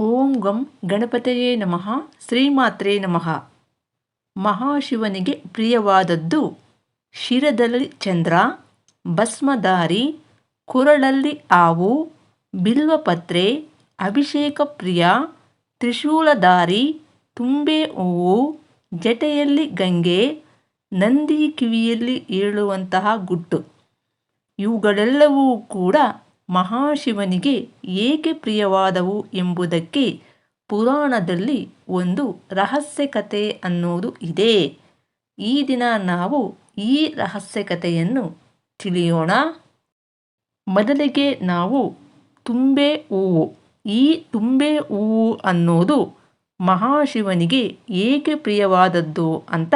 ಓಂ ಗಂ ಗಣಪತಿಯೇ ನಮಃ, ಶ್ರೀಮಾತ್ರೇ ನಮಃ. ಮಹಾಶಿವನಿಗೆ ಪ್ರಿಯವಾದದ್ದು ಶಿರದಲ್ಲಿ ಚಂದ್ರ ಭಸ್ಮದಾರಿ ಕುರಳಲ್ಲಿ ಆವು, ಬಿಲ್ವಪತ್ರೆ, ಅಭಿಷೇಕ ಪ್ರಿಯ, ತ್ರಿಶೂಲಧಾರಿ, ತುಂಬೆ ಹೂವು, ಜಟೆಯಲ್ಲಿ ಗಂಗೆ, ನಂದಿ ಕಿವಿಯಲ್ಲಿ ಏಳುವಂತಹ ಗುಟ್ಟು. ಇವುಗಳೆಲ್ಲವೂ ಕೂಡ ಮಹಾಶಿವನಿಗೆ ಏಕೆ ಪ್ರಿಯವಾದವು ಎಂಬುದಕ್ಕೆ ಪುರಾಣದಲ್ಲಿ ಒಂದು ರಹಸ್ಯ ಕಥೆ ಅನ್ನೋದು ಇದೆ. ಈ ದಿನ ನಾವು ಈ ರಹಸ್ಯ ಕಥೆಯನ್ನು ತಿಳಿಯೋಣ. ಮೊದಲಿಗೆ ನಾವು ತುಂಬೆ ಹೂವು, ಈ ತುಂಬೆ ಹೂವು ಅನ್ನೋದು ಮಹಾಶಿವನಿಗೆ ಏಕೆ ಪ್ರಿಯವಾದದ್ದು ಅಂತ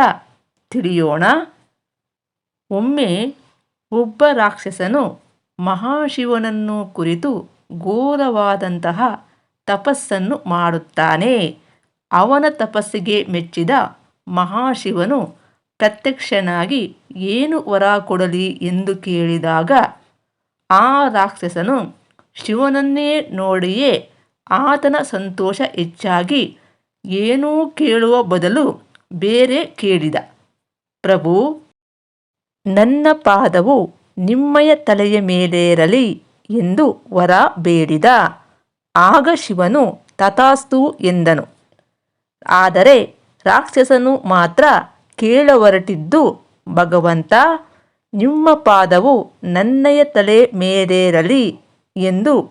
ತಿಳಿಯೋಣ. ಒಮ್ಮೆ ಒಬ್ಬ ರಾಕ್ಷಸನು ಮಹಾಶಿವನನ್ನು ಕುರಿತು ಘೋರವಾದಂತಹ ತಪಸ್ಸನ್ನು ಮಾಡುತ್ತಾನೆ. ಅವನ ತಪಸ್ಸಿಗೆ ಮೆಚ್ಚಿದ ಮಹಾಶಿವನು ಪ್ರತ್ಯಕ್ಷನಾಗಿ, ಏನು ವರ ಕೊಡಲಿ? ಎಂದು ಕೇಳಿದಾಗ, ಆ ರಾಕ್ಷಸನು ಶಿವನನ್ನೇ ನೋಡಿಯೇ ಆತನ ಸಂತೋಷ ಹೆಚ್ಚಾಗಿ, ಏನೂ ಕೇಳುವ ಬದಲು ಬೇರೆ ಕೇಳಿದ. ಪ್ರಭು, ನನ್ನ ಪಾದವು ನಿಮ್ಮಯ ತಲೆಯ ಮೇಲೇರಲಿ ಎಂದು ವರ ಬೇಡಿದ. ಆಗ ಶಿವನು ತಥಾಸ್ತು ಎಂದನು. ಆದರೆ ರಾಕ್ಷಸನು ಮಾತ್ರ ಕೇಳಹೊರಟಿದ್ದು, ಭಗವಂತ, ನಿಮ್ಮ ಪಾದವು ನನ್ನಯ ತಲೆ ಮೇಲೇರಲಿ ಎಂದು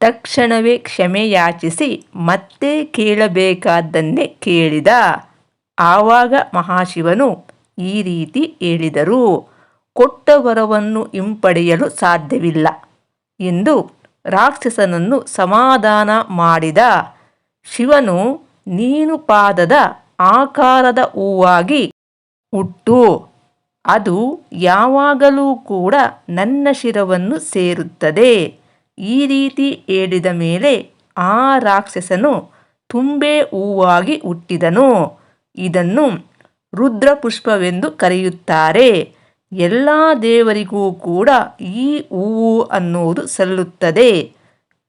ತಕ್ಷಣವೇ ಕ್ಷಮೆ ಯಾಚಿಸಿ ಮತ್ತೆ ಕೇಳಬೇಕಾದ್ದನ್ನೇ ಕೇಳಿದ. ಆವಾಗ ಮಹಾಶಿವನು ಈ ರೀತಿ ಹೇಳಿದರು. ಕೊಟ್ಟ ವರವನ್ನು ಹಿಂಪಡೆಯಲು ಸಾಧ್ಯವಿಲ್ಲ ಎಂದು ರಾಕ್ಷಸನನ್ನು ಸಮಾಧಾನ ಮಾಡಿದ ಶಿವನು ನೀನು ಪಾದದ ಆಕಾರದ ಹೂವಾಗಿ ಹುಟ್ಟು, ಅದು ಯಾವಾಗಲೂ ಕೂಡ ನನ್ನ ಶಿರವನ್ನು ಸೇರುತ್ತದೆ. ಈ ರೀತಿ ಹೇಳಿದ ಮೇಲೆ ಆ ರಾಕ್ಷಸನು ತುಂಬೆ ಹೂವಾಗಿ ಹುಟ್ಟಿದನು. ಇದನ್ನು ರುದ್ರಪುಷ್ಪವೆಂದು ಕರೆಯುತ್ತಾರೆ. ಎಲ್ಲ ದೇವರಿಗೂ ಕೂಡ ಈ ಹೂವು ಅನ್ನುವುದು ಸಲ್ಲುತ್ತದೆ.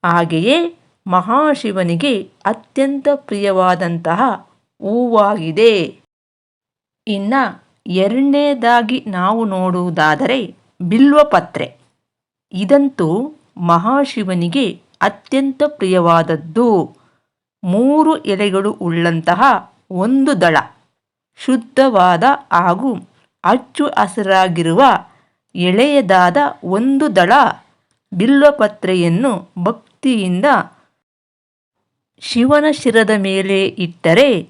ಹಾಗೆಯೇ ಮಹಾಶಿವನಿಗೆ ಅತ್ಯಂತ ಪ್ರಿಯವಾದಂತಹ ಹೂವಾಗಿದೆ ಇನ್ನು ಎರಡನೇದಾಗಿ ನಾವು ನೋಡುವುದಾದರೆ ಬಿಲ್ವಪತ್ರೆ. ಇದಂತೂ ಮಹಾಶಿವನಿಗೆ ಅತ್ಯಂತ ಪ್ರಿಯವಾದದ್ದು. ಮೂರು ಎಲೆಗಳು ಉಳ್ಳಂತಹ ಒಂದು ದಳ, ಶುದ್ಧವಾದ ಹಾಗೂ ಅಚ್ಚು ಹಸಿರಾಗಿರುವ ಎಳೆಯದಾದ ಒಂದು ದಳ ಬಿಲ್ವಪತ್ರೆಯನ್ನು ಭಕ್ತಿಯಿಂದ ಶಿವನ ಶಿರದ ಮೇಲೆ ಇಟ್ಟರೆ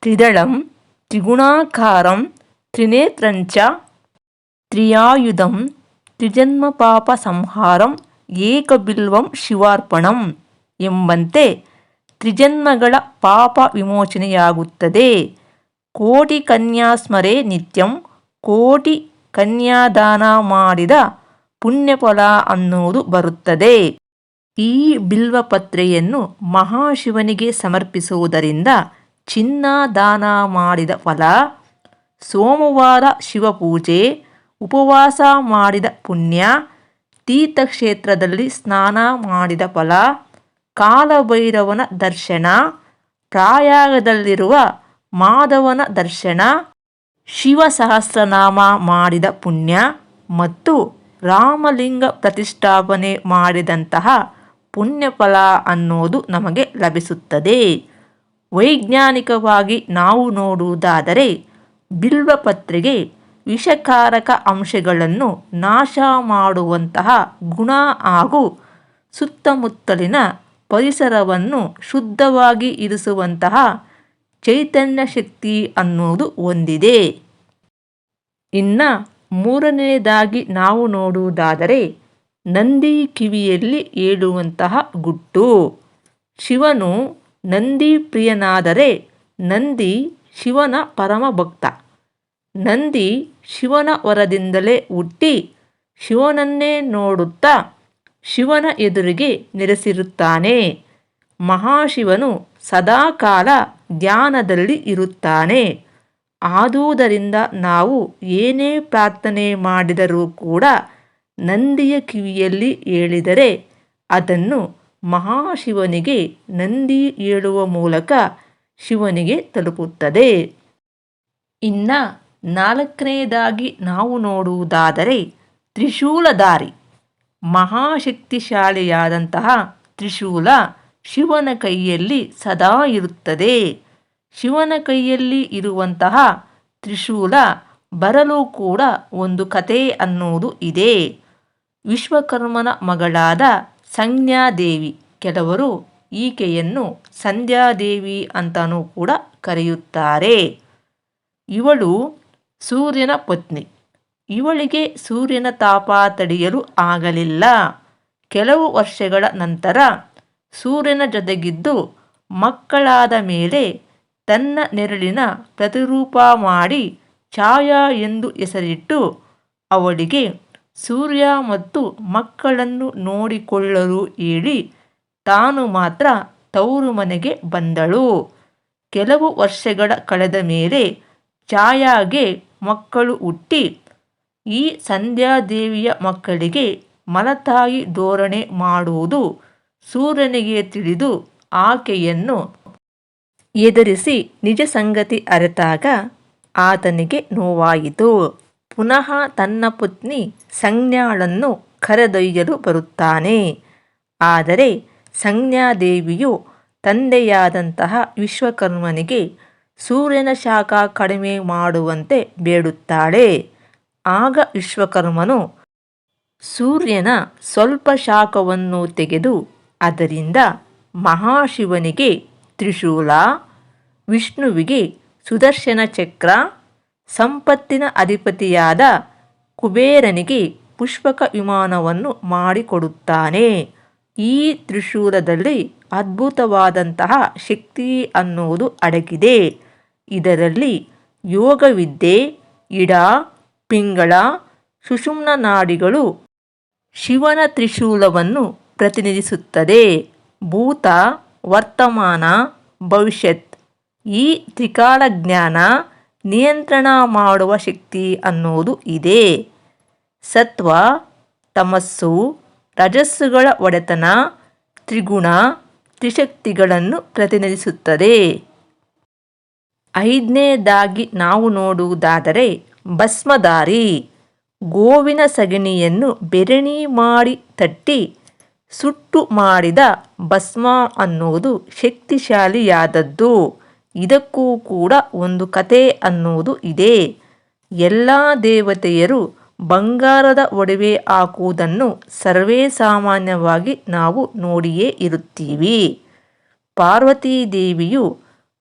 ತ್ರಿದಳಂ, ತ್ರಿಗುಣಾಕಾರಂ, ತ್ರಿನೇತ್ರಂಚ, ತ್ರಿಯಾಯುಧಂ ತ್ರಿಜನ್ಮ ಪಾಪ ಸಂಹಾರಂ, ಏಕಬಿಲ್ವಂ ಶಿವಾರ್ಪಣಂ ಎಂಬಂತೆ ತ್ರಿಜನ್ಮಗಳ ಪಾಪ ವಿಮೋಚನೆಯಾಗುತ್ತದೆ. ಕೋಟಿ ಕನ್ಯಾಸ್ಮರೆ ನಿತ್ಯಂ ಕೋಟಿ ಕನ್ಯಾದಾನ ಮಾಡಿದ ಪುಣ್ಯಫಲ ಅನ್ನುವುದು ಬರುತ್ತದೆ. ಈ ಬಿಲ್ವಪತ್ರೆಯನ್ನು ಮಹಾಶಿವನಿಗೆ ಸಮರ್ಪಿಸುವುದರಿಂದ ಚಿನ್ನ ದಾನ ಮಾಡಿದ ಫಲ, ಸೋಮವಾರ ಶಿವಪೂಜೆ, ಉಪವಾಸ ಮಾಡಿದ ಪುಣ್ಯ, ತೀರ್ಥಕ್ಷೇತ್ರದಲ್ಲಿ ಸ್ನಾನ ಮಾಡಿದ ಫಲ, ಕಾಲಭೈರವನ ದರ್ಶನ, ಪ್ರಾಯಾಗದಲ್ಲಿರುವ ಮಾಧವನ ದರ್ಶನ ಶಿವ ಸಹಸ್ರನಾಮ ಮಾಡಿದ ಪುಣ್ಯ ಮತ್ತು ರಾಮಲಿಂಗ ಪ್ರತಿಷ್ಠಾಪನೆ ಮಾಡಿದಂತಹ ಪುಣ್ಯಫಲ ಅನ್ನೋದು ನಮಗೆ ಲಭಿಸುತ್ತದೆ. ವೈಜ್ಞಾನಿಕವಾಗಿ ನಾವು ನೋಡುವುದಾದರೆ ಬಿಲ್ವಪತ್ರೆಗೆ ವಿಷಕಾರಕ ಅಂಶಗಳನ್ನು ನಾಶ ಮಾಡುವಂತಹ ಗುಣ ಹಾಗೂ ಸುತ್ತಮುತ್ತಲಿನ ಪರಿಸರವನ್ನು ಶುದ್ಧವಾಗಿ ಇರಿಸುವಂತಹ ಚೈತನ್ಯ ಶಕ್ತಿ ಅನ್ನೋದು ಹೊಂದಿದೆ ಇನ್ನು ಮೂರನೆಯದಾಗಿ ನಾವು ನೋಡುವುದಾದರೆ ನಂದಿ ಕಿವಿಯಲ್ಲಿ ಏಳುವಂತಹ ಗುಟ್ಟು. ಶಿವನು ನಂದಿ ಪ್ರಿಯನಾದರೆ ನಂದಿ ಶಿವನ ಪರಮ ಭಕ್ತ. ನಂದಿ ಶಿವನ ವರದಿಂದಲೇ ಹುಟ್ಟಿ ಶಿವನನ್ನೇ ನೋಡುತ್ತಾ ಶಿವನ ಎದುರಿಗೆ ನೆಲೆಸಿರುತ್ತಾನೆ. ಮಹಾಶಿವನು ಸದಾಕಾಲ ಧ್ಯಾನದಲ್ಲಿ ಇರುತ್ತಾನೆ. ಆದುದರಿಂದ ನಾವು ಏನೇ ಪ್ರಾರ್ಥನೆ ಮಾಡಿದರೂ ಕೂಡ ನಂದಿಯ ಕಿವಿಯಲ್ಲಿ ಹೇಳಿದರೆ ಅದನ್ನು ಮಹಾಶಿವನಿಗೆ ನಂದಿ ಹೇಳುವ ಮೂಲಕ ಶಿವನಿಗೆ ತಲುಪುತ್ತದೆ. ಇನ್ನು ನಾಲ್ಕನೆಯದಾಗಿ ನಾವು ನೋಡುವುದಾದರೆ ತ್ರಿಶೂಲಧಾರಿ ಮಹಾಶಕ್ತಿಶಾಲಿಯಾದಂತಹ ತ್ರಿಶೂಲ ಶಿವನ ಕೈಯಲ್ಲಿ ಸದಾ ಇರುತ್ತದೆ. ಶಿವನ ಕೈಯಲ್ಲಿ ಇರುವಂತಹ ತ್ರಿಶೂಲ ಬರಲು ಕೂಡ ಒಂದು ಕತೆ ಅನ್ನುವುದು ಇದೆ. ವಿಶ್ವಕರ್ಮನ ಮಗಳಾದ ಸಂಜ್ಞಾದೇವಿ ಕೆಲವರು ಈಕೆಯನ್ನು ಸಂಧ್ಯಾದೇವಿ ಅಂತಲೂ ಕೂಡ ಕರೆಯುತ್ತಾರೆ. ಇವಳು ಸೂರ್ಯನ ಪತ್ನಿ. ಇವಳಿಗೆ ಸೂರ್ಯನ ತಾಪ ತಡೆಯಲು ಆಗಲಿಲ್ಲ. ಕೆಲವು ವರ್ಷಗಳ ನಂತರ ಸೂರ್ಯನ ಜೊತೆಗಿದ್ದು ಮಕ್ಕಳಾದ ಮೇಲೆ ತನ್ನ ನೆರಳಿನ ಪ್ರತಿರೂಪ ಮಾಡಿ ಛಾಯಾ ಎಂದು ಹೆಸರಿಟ್ಟು ಅವಳಿಗೆ ಸೂರ್ಯ ಮತ್ತು ಮಕ್ಕಳನ್ನು ನೋಡಿಕೊಳ್ಳಲು ಹೇಳಿ, ತಾನು ಮಾತ್ರ ತವರು ಮನೆಗೆ ಬಂದಳು. ಕೆಲವು ವರ್ಷಗಳ ಕಳೆದ ಮೇಲೆ ಛಾಯಾಗೆ ಮಕ್ಕಳು ಹುಟ್ಟಿ, ಈ ಸಂಧ್ಯಾದೇವಿಯ ಮಕ್ಕಳಿಗೆ ಮಲತಾಯಿ ಧೋರಣೆ ಮಾಡುವುದು ಸೂರ್ಯನಿಗೆ ತಿಳಿದು ಆಕೆಯನ್ನು ಎದುರಿಸಿ ನಿಜ ಸಂಗತಿ ಅರಿತಾಗ ಆತನಿಗೆ ನೋವಾಯಿತು. ಪುನಃ ತನ್ನ ಪತ್ನಿ ಸಂಜ್ಞಾಳನ್ನು ಕರೆದೊಯ್ಯಲು ಬರುತ್ತಾನೆ. ಆದರೆ ಸಂಜ್ಞಾದೇವಿಯು ತಂದೆಯಾದಂತಹ ವಿಶ್ವಕರ್ಮನಿಗೆ ಸೂರ್ಯನ ಶಾಖ ಕಡಿಮೆ ಮಾಡುವಂತೆ ಬೇಡುತ್ತಾಳೆ. ಆಗ ವಿಶ್ವಕರ್ಮನು ಸೂರ್ಯನ ಸ್ವಲ್ಪ ಶಾಖವನ್ನು ತೆಗೆದು ಅದರಿಂದ ಮಹಾಶಿವನಿಗೆ ತ್ರಿಶೂಲ, ವಿಷ್ಣುವಿಗೆ ಸುದರ್ಶನ ಚಕ್ರ, ಸಂಪತ್ತಿನ ಅಧಿಪತಿಯಾದ ಕುಬೇರನಿಗೆ ಪುಷ್ಪಕ ವಿಮಾನವನ್ನು ಮಾಡಿಕೊಡುತ್ತಾನೆ. ಈ ತ್ರಿಶೂಲದಲ್ಲಿ ಅದ್ಭುತವಾದಂತಹ ಶಕ್ತಿ ಅನ್ನುವುದು ಅಡಗಿದೆ. ಇದರಲ್ಲಿ ಯೋಗವಿದ್ಯೆ, ಇಡ, ಪಿಂಗಳ, ಸುಷುಮ್ನ ನಾಡಿಗಳು ಶಿವನ ತ್ರಿಶೂಲವನ್ನು ಪ್ರತಿನಿಧಿಸುತ್ತದೆ. ಭೂತ ವರ್ತಮಾನ, ಭವಿಷ್ಯತ್, ಈ ತ್ರಿಕಾಲ ಜ್ಞಾನ ನಿಯಂತ್ರಣ ಮಾಡುವ ಶಕ್ತಿ ಅನ್ನೋದು ಇದೆ. ಸತ್ವ, ತಮಸ್ಸು, ರಜಸ್ಸುಗಳ ಒಡೆತನ, ತ್ರಿಗುಣ, ತ್ರಿಶಕ್ತಿಗಳನ್ನು ಪ್ರತಿನಿಧಿಸುತ್ತದೆ. ಐದನೇದಾಗಿ ನಾವು ನೋಡುವುದಾದರೆ ಭಸ್ಮಧಾರಿ, ಗೋವಿನ ಸಗಣಿಯನ್ನು ಬೆರಣಿ ಮಾಡಿ ತಟ್ಟಿ ಸುಟ್ಟು ಮಾಡಿದ ಭಸ್ಮ ಅನ್ನುವುದು ಶಕ್ತಿಶಾಲಿಯಾದದ್ದು. ಇದಕ್ಕೂ ಕೂಡ ಒಂದು ಕತೆ ಅನ್ನುವುದು ಇದೆ. ಎಲ್ಲ ದೇವತೆಯರು ಬಂಗಾರದ ಒಡವೆ ಹಾಕುವುದನ್ನು ಸರ್ವೇ ಸಾಮಾನ್ಯವಾಗಿ ನಾವು ನೋಡಿಯೇ ಇರುತ್ತೀವಿ. ಪಾರ್ವತೀ ದೇವಿಯು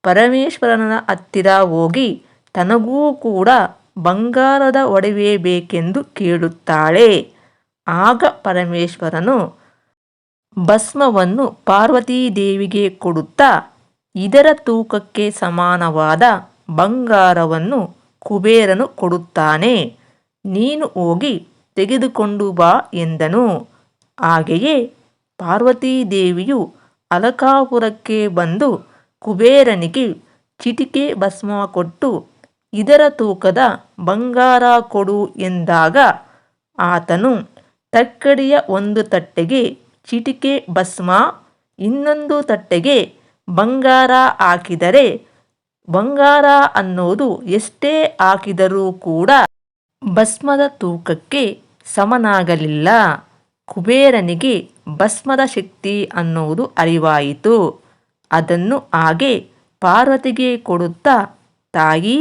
ಪರಮೇಶ್ವರನ ಹತ್ತಿರ ಹೋಗಿ ತನಗೂ ಕೂಡ ಬಂಗಾರದ ಒಡವೆ ಬೇಕೆಂದು ಕೇಳುತ್ತಾಳೆ. ಆಗ ಪರಮೇಶ್ವರನು ಭಸ್ಮವನ್ನು ಪಾರ್ವತೀದೇವಿಗೆ ಕೊಡುತ್ತಾ ಇದರ ತೂಕಕ್ಕೆ ಸಮಾನವಾದ ಬಂಗಾರವನ್ನು ಕುಬೇರನು ಕೊಡುತ್ತಾನೆ. ನೀನು ಹೋಗಿ ತೆಗೆದುಕೊಂಡು ಬಾ ಎಂದನು. ಹಾಗೆಯೇ ಪಾರ್ವತೀದೇವಿಯು ಅಲಕಾಪುರಕ್ಕೆ ಬಂದು ಕುಬೇರನಿಗೆ ಚಿಟಿಕೆ ಭಸ್ಮ ಕೊಟ್ಟು ಇದರ ತೂಕದ ಬಂಗಾರ ಕೊಡು ಎಂದಾಗ ಆತನು ತಕ್ಕಡಿಯ ಒಂದು ತಟ್ಟೆಗೆ ಚಿಟಿಕೆ ಭಸ್ಮ, ಇನ್ನೊಂದು ತಟ್ಟೆಗೆ ಬಂಗಾರ ಹಾಕಿದರೆ ಬಂಗಾರ ಅನ್ನೋದು ಎಷ್ಟೇ ಹಾಕಿದರೂ ಕೂಡ ಭಸ್ಮದ ತೂಕಕ್ಕೆ ಸಮನಾಗಲಿಲ್ಲ. ಕುಬೇರನಿಗೆ ಭಸ್ಮದ ಶಕ್ತಿ ಅನ್ನುವುದು ಅರಿವಾಯಿತು. ಅದನ್ನು ಹಾಗೆ ಪಾರ್ವತಿಗೆ ಕೊಡುತ್ತಾ, ತಾಯಿ,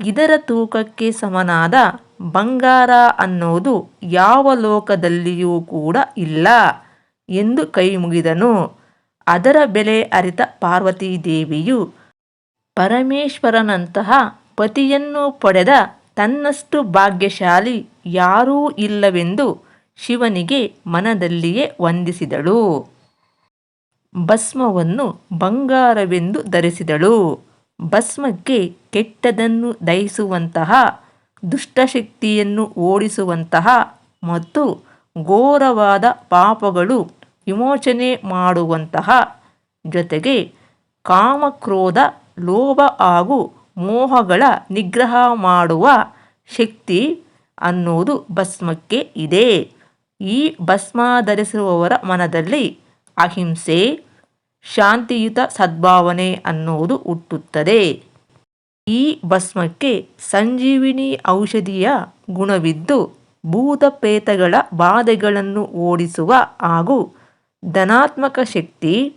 ಇದರ ತೂಕಕ್ಕೆ ಸಮನಾದ ಬಂಗಾರ ಅನ್ನೋದು ಯಾವ ಲೋಕದಲ್ಲಿಯೂ ಕೂಡ ಇಲ್ಲ. ಎಂದು ಕೈ ಮುಗಿದನು. ಅದರ ಬೆಲೆ ಅರಿತ ಪಾರ್ವತೀದೇವಿಯು ಪರಮೇಶ್ವರನಂತಹ ಪತಿಯನ್ನು ಪಡೆದ ತನ್ನಷ್ಟು ಭಾಗ್ಯಶಾಲಿ ಯಾರೂ ಇಲ್ಲವೆಂದು ಶಿವನಿಗೆ ಮನದಲ್ಲಿಯೇ ವಂದಿಸಿದಳು. ಭಸ್ಮವನ್ನು ಬಂಗಾರವೆಂದು ಧರಿಸಿದಳು. ಭಸ್ಮಕ್ಕೆ ಕೆಟ್ಟದನ್ನು ದಹಿಸುವಂತಹ, ದುಷ್ಟಶಕ್ತಿಯನ್ನು ಓಡಿಸುವಂತಹ ಮತ್ತು ಘೋರವಾದ ಪಾಪಗಳು ವಿಮೋಚನೆ ಮಾಡುವಂತಹ ಜೊತೆಗೆ ಕಾಮಕ್ರೋಧ, ಲೋಭ ಹಾಗೂ ಮೋಹಗಳ ನಿಗ್ರಹ ಮಾಡುವ ಶಕ್ತಿ ಅನ್ನೋದು ಭಸ್ಮಕ್ಕೆ ಇದೆ. ಈ ಭಸ್ಮ ಧರಿಸುವವರ ಮನದಲ್ಲಿ ಅಹಿಂಸೆ, ಶಾಂತಿಯುತ ಸದ್ಭಾವನೆ ಅನ್ನೋದು ಹುಟ್ಟುತ್ತದೆ. ಈ ಭಸ್ಮಕ್ಕೆ ಸಂಜೀವಿನಿ ಔಷಧಿಯ ಗುಣವಿದ್ದು ಭೂತ ಪ್ರೇತಗಳ ಬಾಧೆಗಳನ್ನು ಓಡಿಸುವ ಹಾಗೂ ಧನಾತ್ಮಕ ಶಕ್ತಿ,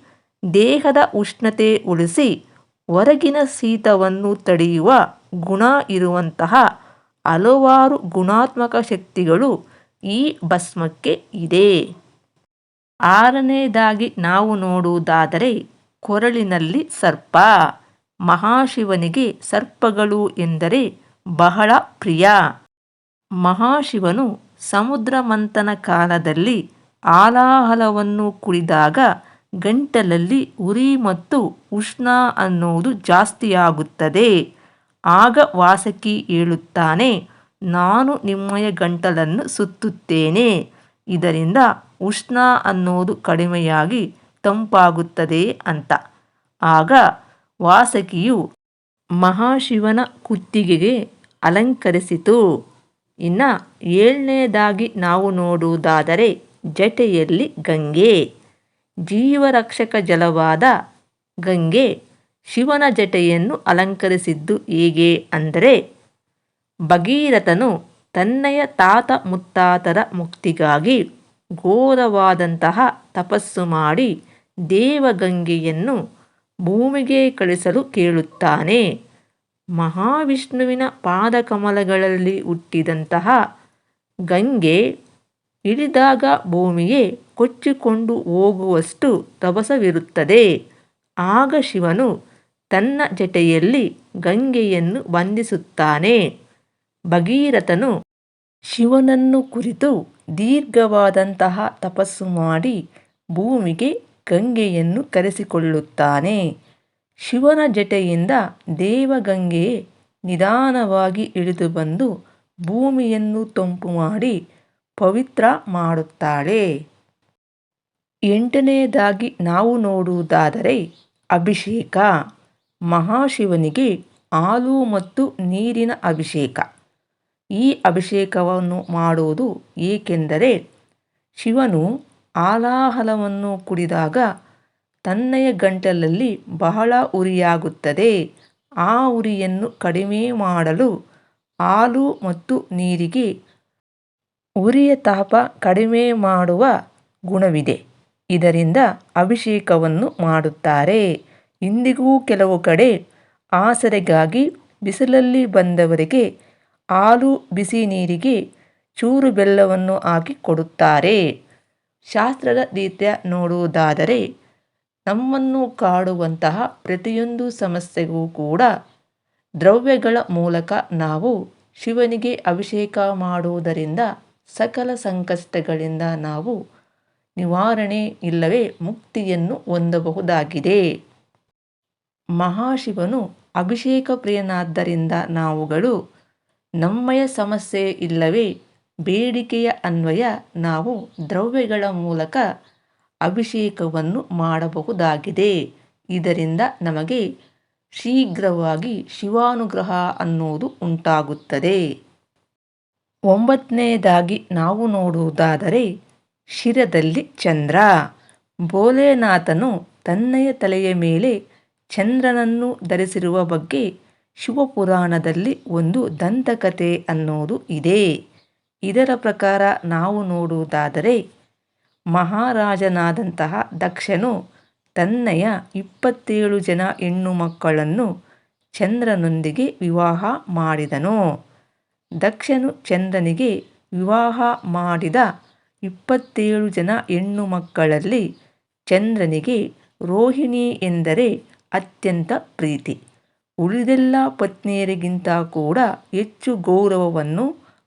ದೇಹದ ಉಷ್ಣತೆ ಉಳಿಸಿ ಹೊರಗಿನ ಶೀತವನ್ನು ತಡೆಯುವ ಗುಣ ಇರುವಂತಹ ಹಲವಾರು ಗುಣಾತ್ಮಕ ಶಕ್ತಿಗಳು ಈ ಭಸ್ಮಕ್ಕೆ ಇದೆ. ಆರನೇದಾಗಿ ನಾವು ನೋಡುವುದಾದರೆ ಕೊರಳಿನಲ್ಲಿ ಸರ್ಪ. ಮಹಾಶಿವನಿಗೆ ಸರ್ಪಗಳು ಎಂದರೆ ಬಹಳ ಪ್ರಿಯ. ಮಹಾಶಿವನು ಸಮುದ್ರ ಮಂಥನ ಕಾಲದಲ್ಲಿ ಆಲಾಹಲವನ್ನು ಕುಡಿದಾಗ ಗಂಟಲಲ್ಲಿ ಉರಿ ಮತ್ತು ಉಷ್ಣ ಅನ್ನುವುದು ಜಾಸ್ತಿಯಾಗುತ್ತದೆ. ಆಗ ವಾಸಕಿ ಹೇಳುತ್ತಾನೆ, ನಾನು ನಿಮ್ಮಯ ಗಂಟಲನ್ನು ಸುತ್ತುತ್ತೇನೆ. ಇದರಿಂದ ಉಷ್ಣ ಅನ್ನೋದು ಕಡಿಮೆಯಾಗಿ ತಂಪಾಗುತ್ತದೆ ಅಂತ. ಆಗ ವಾಸಕಿಯು ಮಹಾಶಿವನ ಕುತ್ತಿಗೆಗೆ ಅಲಂಕರಿಸಿತು. ಇನ್ನು ಏಳನೇದಾಗಿ ನಾವು ನೋಡುವುದಾದರೆ ಜಟೆಯಲ್ಲಿ ಗಂಗೆ. ಜೀವರಕ್ಷಕ ಜಲವಾದ ಗಂಗೆ ಶಿವನ ಜಟೆಯನ್ನು ಅಲಂಕರಿಸಿದ್ದು ಹೇಗೆ ಅಂದರೆ, ಭಗೀರಥನು ತನ್ನಯ ತಾತ ಮುತ್ತಾತರ ಮುಕ್ತಿಗಾಗಿ ಘೋರವಾದಂತಹ ತಪಸ್ಸು ಮಾಡಿ ದೇವಗಂಗೆಯನ್ನು ಭೂಮಿಗೆ ಕಳಿಸಲು ಕೇಳುತ್ತಾನೆ. ಮಹಾವಿಷ್ಣುವಿನ ಪಾದಕಮಲಗಳಲ್ಲಿ ಹುಟ್ಟಿದಂತಹ ಗಂಗೆ ಇಳಿದಾಗ ಭೂಮಿಗೆ ಕೊಚ್ಚಿಕೊಂಡು ಹೋಗುವಷ್ಟು ತಪಸವಿರುತ್ತದೆ. ಆಗ ಶಿವನು ತನ್ನ ಜಟೆಯಲ್ಲಿ ಗಂಗೆಯನ್ನು ಬಂಧಿಸುತ್ತಾನೆ ಭಗೀರಥನು ಶಿವನನ್ನು ಕುರಿತು ದೀರ್ಘವಾದಂತಹ ತಪಸ್ಸು ಮಾಡಿ ಭೂಮಿಗೆ ಗಂಗೆಯನ್ನು ಕರೆಸಿಕೊಳ್ಳುತ್ತಾನೆ. ಶಿವನ ಜಟೆಯಿಂದ ದೇವಗಂಗೆ ನಿಧಾನವಾಗಿ ಇಳಿದು ಬಂದು ಭೂಮಿಯನ್ನು ತಂಪು ಮಾಡಿ ಪವಿತ್ರ ಮಾಡುತ್ತಾಳೆ. ಎಂಟನೆಯದಾಗಿ ನಾವು ನೋಡುವುದಾದರೆ ಅಭಿಷೇಕ. ಮಹಾಶಿವನಿಗೆ ಹಾಲು ಮತ್ತು ನೀರಿನ ಅಭಿಷೇಕ. ಈ ಅಭಿಷೇಕವನ್ನು ಮಾಡುವುದು ಏಕೆಂದರೆ ಶಿವನು ಆಲಾಹಲವನ್ನು ಕುಡಿದಾಗ ತನ್ನಯ ಗಂಟಲಲ್ಲಿ ಬಹಳ ಉರಿಯಾಗುತ್ತದೆ. ಆ ಉರಿಯನ್ನು ಕಡಿಮೆ ಮಾಡಲು ಹಾಲು ಮತ್ತು ನೀರಿಗೆ ಉರಿಯ ತಾಪ ಕಡಿಮೆ ಮಾಡುವ ಗುಣವಿದೆ. ಇದರಿಂದ ಅಭಿಷೇಕವನ್ನು ಮಾಡುತ್ತಾರೆ. ಇಂದಿಗೂ ಕೆಲವು ಕಡೆ ಆಸರೆಗಾಗಿ ಬಿಸಿಲಲ್ಲಿ ಬಂದವರಿಗೆ ಹಾಲು, ಬಿಸಿ ನೀರಿಗೆ ಚೂರು ಬೆಲ್ಲವನ್ನು ಹಾಕಿ ಕೊಡುತ್ತಾರೆ. ಶಾಸ್ತ್ರದ ರೀತಿಯ ನೋಡುವುದಾದರೆ ನಮ್ಮನ್ನು ಕಾಡುವಂತಹ ಪ್ರತಿಯೊಂದು ಸಮಸ್ಯೆಗೂ ಕೂಡ ದ್ರವ್ಯಗಳ ಮೂಲಕ ನಾವು ಶಿವನಿಗೆ ಅಭಿಷೇಕ ಮಾಡುವುದರಿಂದ ಸಕಲ ಸಂಕಷ್ಟಗಳಿಂದ ನಾವು ನಿವಾರಣೆ ಇಲ್ಲವೇ ಮುಕ್ತಿಯನ್ನು ಹೊಂದಬಹುದಾಗಿದೆ. ಮಹಾಶಿವನು ಅಭಿಷೇಕ ಪ್ರಿಯನಾದ್ದರಿಂದ ನಾವುಗಳು ನಮ್ಮಯ ಸಮಸ್ಯೆ ಇಲ್ಲವೇ ಬೇಡಿಕೆಯ ಅನ್ವಯ ನಾವು ದ್ರವ್ಯಗಳ ಮೂಲಕ ಅಭಿಷೇಕವನ್ನು ಮಾಡಬಹುದಾಗಿದೆ. ಇದರಿಂದ ನಮಗೆ ಶೀಘ್ರವಾಗಿ ಶಿವಾನುಗ್ರಹ ಅನ್ನುವುದು ಉಂಟಾಗುತ್ತದೆ. ಒಂಬತ್ತನೇದಾಗಿ ನಾವು ನೋಡುವುದಾದರೆ ಶಿರದಲ್ಲಿ ಚಂದ್ರ. ಭೋಲೆನಾಥನು ತನ್ನಯ ತಲೆಯ ಮೇಲೆ ಚಂದ್ರನನ್ನು ಧರಿಸಿರುವ ಬಗ್ಗೆ ಶಿವಪುರಾಣದಲ್ಲಿ ಒಂದು ದಂತಕಥೆ ಅನ್ನೋದು ಇದೆ. ಇದರ ಪ್ರಕಾರ ನಾವು ನೋಡುವುದಾದರೆ ಮಹಾರಾಜನಾದಂತಹ ದಕ್ಷನು ತನ್ನಯ ಇಪ್ಪತ್ತೇಳು ಜನ ಹೆಣ್ಣು ಮಕ್ಕಳನ್ನು ಚಂದ್ರನೊಂದಿಗೆ ವಿವಾಹ ಮಾಡಿದನು. ದಕ್ಷನು ಚಂದ್ರನಿಗೆ ವಿವಾಹ ಮಾಡಿದ ಇಪ್ಪತ್ತೇಳು ಜನ ಹೆಣ್ಣು ಮಕ್ಕಳಲ್ಲಿ ಚಂದ್ರನಿಗೆ ರೋಹಿಣಿ ಎಂದರೆ ಅತ್ಯಂತ ಪ್ರೀತಿ. ಉಳಿದೆಲ್ಲ ಪತ್ನಿಯರಿಗಿಂತ ಕೂಡ ಹೆಚ್ಚು ಗೌರವವನ್ನು,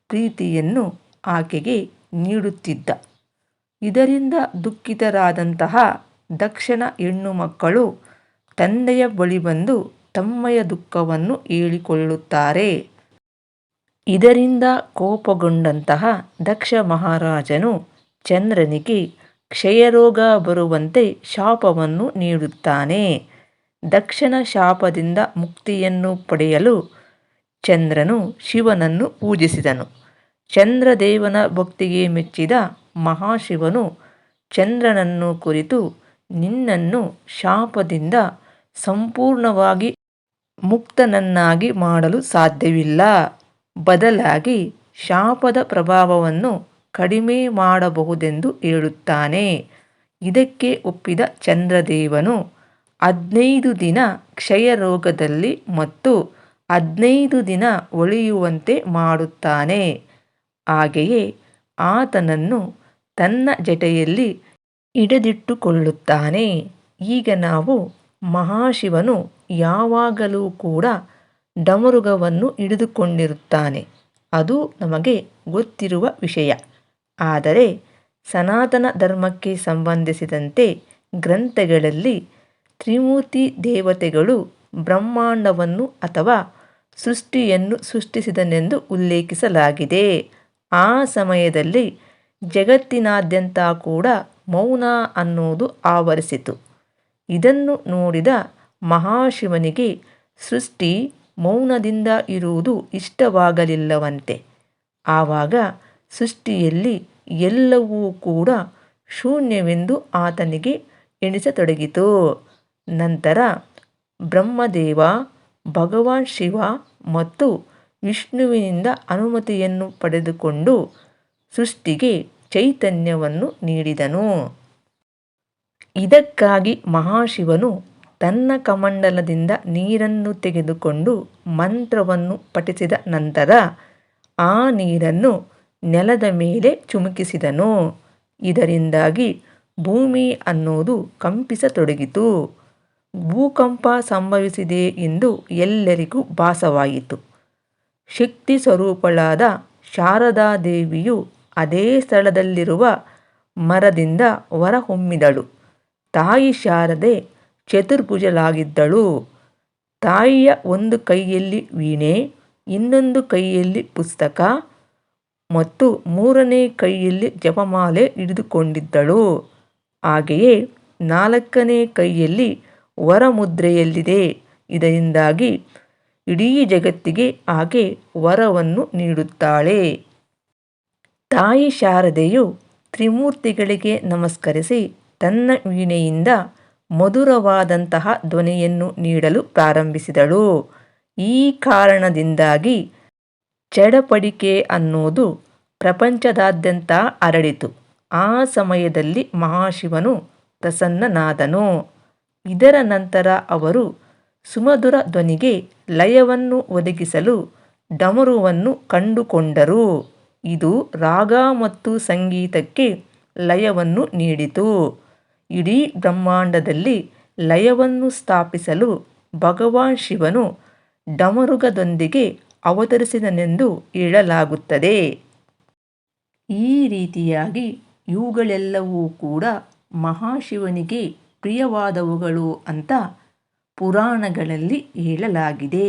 ಪ್ರೀತಿಯನ್ನು ಆಕೆಗೆ ನೀಡುತ್ತಿದ್ದ. ಇದರಿಂದ ದುಃಖಿತರಾದಂತಹ ದಕ್ಷನ ಹೆಣ್ಣು ಮಕ್ಕಳು ತಂದೆಯ ಬಳಿ ಬಂದು ತಮ್ಮಯ ದುಃಖವನ್ನು ಹೇಳಿಕೊಳ್ಳುತ್ತಾರೆ. ಇದರಿಂದ ಕೋಪಗೊಂಡಂತಹ ದಕ್ಷ ಮಹಾರಾಜನು ಚಂದ್ರನಿಗೆ ಕ್ಷಯರೋಗ ಬರುವಂತೆ ಶಾಪವನ್ನು ನೀಡುತ್ತಾನೆ. ದಕ್ಷನ ಶಾಪದಿಂದ ಮುಕ್ತಿಯನ್ನು ಪಡೆಯಲು ಚಂದ್ರನು ಶಿವನನ್ನು ಪೂಜಿಸಿದನು. ಚಂದ್ರದೇವನ ಭಕ್ತಿಗೆ ಮೆಚ್ಚಿದ ಮಹಾಶಿವನು ಚಂದ್ರನನ್ನು ಕುರಿತು ನಿನ್ನನ್ನು ಶಾಪದಿಂದ ಸಂಪೂರ್ಣವಾಗಿ ಮುಕ್ತನನ್ನಾಗಿ ಮಾಡಲು ಸಾಧ್ಯವಿಲ್ಲ. ಬದಲಾಗಿ ಶಾಪದ ಪ್ರಭಾವವನ್ನು ಕಡಿಮೆ ಮಾಡಬಹುದೆಂದು ಹೇಳುತ್ತಾನೆ. ಇದಕ್ಕೆ ಒಪ್ಪಿದ ಚಂದ್ರದೇವನು ಹದಿನೈದು ದಿನ ಕ್ಷಯರೋಗದಲ್ಲಿ ಮತ್ತು ಹದಿನೈದು ದಿನ ಒಳೆಯುವಂತೆ ಮಾಡುತ್ತಾನೆ. ಹಾಗೆಯೇ ಆತನನ್ನು ತನ್ನ ಜಟೆಯಲ್ಲಿ ಹಿಡಿದಿಟ್ಟುಕೊಳ್ಳುತ್ತಾನೆ. ಈಗ ನಾವು ಮಹಾಶಿವನು ಯಾವಾಗಲೂ ಕೂಡ ಡಮರುಗವನ್ನು ಹಿಡಿದುಕೊಂಡಿರುತ್ತಾನೆ. ಅದು ನಮಗೆ ಗೊತ್ತಿರುವ ವಿಷಯ. ಆದರೆ ಸನಾತನ ಧರ್ಮಕ್ಕೆ ಸಂಬಂಧಿಸಿದಂತೆ ಗ್ರಂಥಗಳಲ್ಲಿ ತ್ರಿಮೂರ್ತಿ ದೇವತೆಗಳು ಬ್ರಹ್ಮಾಂಡವನ್ನು ಅಥವಾ ಸೃಷ್ಟಿಯನ್ನು ಸೃಷ್ಟಿಸಿದನೆಂದು ಉಲ್ಲೇಖಿಸಲಾಗಿದೆ. ಆ ಸಮಯದಲ್ಲಿ ಜಗತ್ತಿನಾದ್ಯಂತ ಕೂಡ ಮೌನ ಅನ್ನೋದು ಆವರಿಸಿತು. ಇದನ್ನು ನೋಡಿದ ಮಹಾಶಿವನಿಗೆ ಸೃಷ್ಟಿ ಮೌನದಿಂದ ಇರುವುದು ಇಷ್ಟವಾಗಲಿಲ್ಲವಂತೆ. ಆವಾಗ ಸೃಷ್ಟಿಯಲ್ಲಿ ಎಲ್ಲವೂ ಕೂಡ ಶೂನ್ಯವೆಂದು ಆತನಿಗೆ ಎಣಿಸತೊಡಗಿತು. ನಂತರ ಬ್ರಹ್ಮದೇವ, ಭಗವಾನ್ ಶಿವ ಮತ್ತು ವಿಷ್ಣುವಿನಿಂದ ಅನುಮತಿಯನ್ನು ಪಡೆದುಕೊಂಡು ಸೃಷ್ಟಿಗೆ ಚೈತನ್ಯವನ್ನು ನೀಡಿದನು. ಇದಕ್ಕಾಗಿ ಮಹಾಶಿವನು ತನ್ನ ಕಮಂಡಲದಿಂದ ನೀರನ್ನು ತೆಗೆದುಕೊಂಡು ಮಂತ್ರವನ್ನು ಪಠಿಸಿದ ನಂತರ ಆ ನೀರನ್ನು ನೆಲದ ಮೇಲೆ ಚುಮುಕಿಸಿದನು. ಇದರಿಂದಾಗಿ ಭೂಮಿ ಅನ್ನೋದು ಕಂಪಿಸತೊಡಗಿತು. ಭೂಕಂಪ ಸಂಭವಿಸಿದೆ ಎಂದು ಎಲ್ಲರಿಗೂ ಭಾಸವಾಯಿತು. ಶಕ್ತಿ ಸ್ವರೂಪಳಾದ ಶಾರದಾದೇವಿಯು ಅದೇ ಸ್ಥಳದಲ್ಲಿರುವ ಮರದಿಂದ ಹೊರಹೊಮ್ಮಿದಳು. ತಾಯಿ ಶಾರದೆ ಚತುರ್ಭುಜಲಾಗಿದ್ದಳು. ತಾಯಿಯ ಒಂದು ಕೈಯಲ್ಲಿ ವೀಣೆ, ಇನ್ನೊಂದು ಕೈಯಲ್ಲಿ ಪುಸ್ತಕ ಮತ್ತು ಮೂರನೇ ಕೈಯಲ್ಲಿ ಜಪಮಾಲೆ ಹಿಡಿದುಕೊಂಡಿದ್ದಳು. ಹಾಗೆಯೇ ನಾಲ್ಕನೇ ಕೈಯಲ್ಲಿ ವರಮುದ್ರೆಯಲ್ಲಿದೆ. ಇದರಿಂದಾಗಿ ಇಡೀ ಜಗತ್ತಿಗೆ ಆಕೆ ವರವನ್ನು ನೀಡುತ್ತಾಳೆ. ತಾಯಿ ಶಾರದೆಯು ತ್ರಿಮೂರ್ತಿಗಳಿಗೆ ನಮಸ್ಕರಿಸಿ ತನ್ನ ವೀಣೆಯಿಂದ ಮಧುರವಾದಂತಹ ಧ್ವನಿಯನ್ನು ನೀಡಲು ಪ್ರಾರಂಭಿಸಿದಳು. ಈ ಕಾರಣದಿಂದಾಗಿ ಚಡಪಡಿಕೆ ಅನ್ನೋದು ಪ್ರಪಂಚದಾದ್ಯಂತ ಅರಳಿತು ಆ ಸಮಯದಲ್ಲಿ ಮಹಾಶಿವನು ಪ್ರಸನ್ನನಾದನು. ಇದರ ನಂತರ ಅವರು ಸುಮಧುರ ಧ್ವನಿಗೆ ಲಯವನ್ನು ಒದಗಿಸಲು ಡಮರುವನ್ನು ಕಂಡುಕೊಂಡರು. ಇದು ರಾಗ ಮತ್ತು ಸಂಗೀತಕ್ಕೆ ಲಯವನ್ನು ನೀಡಿತು. ಇಡೀ ಬ್ರಹ್ಮಾಂಡದಲ್ಲಿ ಲಯವನ್ನು ಸ್ಥಾಪಿಸಲು ಭಗವಾನ್ ಶಿವನು ಡಮರುಗದೊಂದಿಗೆ ಅವತರಿಸಿದನೆಂದು ಹೇಳಲಾಗುತ್ತದೆ. ಈ ರೀತಿಯಾಗಿ ಇವುಗಳೆಲ್ಲವೂ ಕೂಡ ಮಹಾಶಿವನಿಗೆ ಪ್ರಿಯವಾದವುಗಳು ಅಂತ ಪುರಾಣಗಳಲ್ಲಿ ಹೇಳಲಾಗಿದೆ.